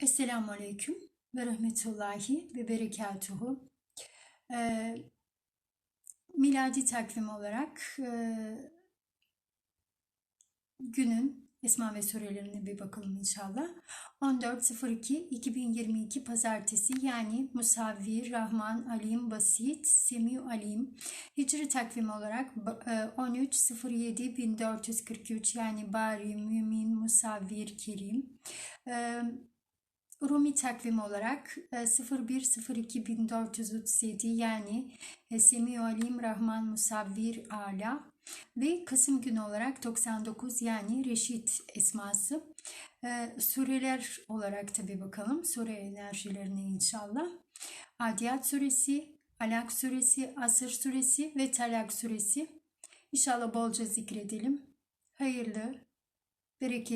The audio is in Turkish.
Esselamu Aleyküm ve Rahmetullahi ve Berekatuhu. Ee, miladi takvim olarak e, günün Esma ve Surelerine bir bakalım inşallah. 14.02.2022 Pazartesi yani Musavvir, Rahman, Alim, Basit, Semiu Alim. Hicri takvim olarak e, 13.07.1443 yani Bari, Mümin, Musavvir, Kerim. E, Rumi takvim olarak e, 01.02.1437 yani e, Semiu Alim Rahman Musavvir Ala ve Kasım günü olarak 99 yani Reşit esması. E, Sureler olarak tabi bakalım sure enerjilerine inşallah. Adiyat suresi, Alak suresi, Asır suresi ve Talak suresi. İnşallah bolca zikredelim. Hayırlı, bereketli.